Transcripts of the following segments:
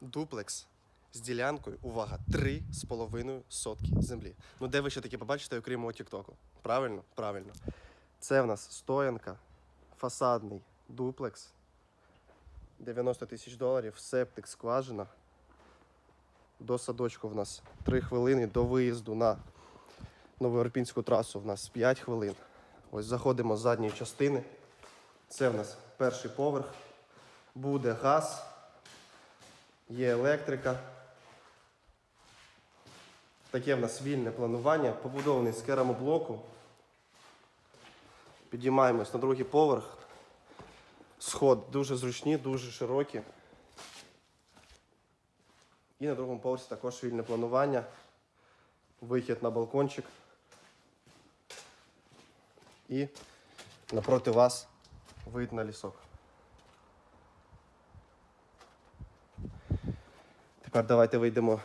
дуплекс з ділянкою, увага, 3,5 сотки землі. Ну де ви ще таке побачите, окрім мого Тіктоку? Правильно? Правильно. Це в нас стоянка, фасадний дуплекс. 90 тисяч доларів, септик, скважина. До садочку в нас 3 хвилини, до виїзду на Новоєвропейську трасу в нас 5 хвилин. Ось заходимо з задньої частини. Це в нас перший поверх. Буде газ, є електрика. Таке в нас вільне планування, побудований з керамоблоку. Підіймаємось на другий поверх. Сход дуже зручні, дуже широкі. І на другому поверсі також вільне планування. Вихід на балкончик. І напроти вас вид на лісок. Тепер давайте вийдемо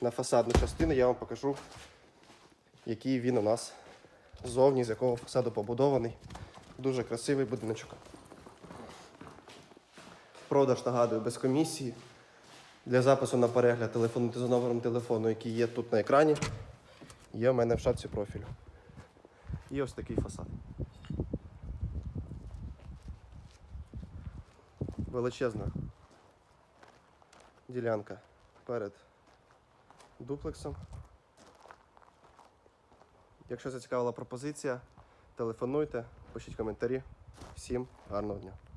на фасадну частину, я вам покажу, який він у нас ззовні, з якого фасаду побудований. Дуже красивий будиночок. Продаж, нагадую, без комісії. Для запису на перегляд телефонуйте за номером телефону, який є тут на екрані. Є в мене в шапці профілю. І ось такий фасад. Величезна ділянка перед дуплексом. Якщо зацікавила пропозиція, телефонуйте, пишіть коментарі. Всім гарного дня!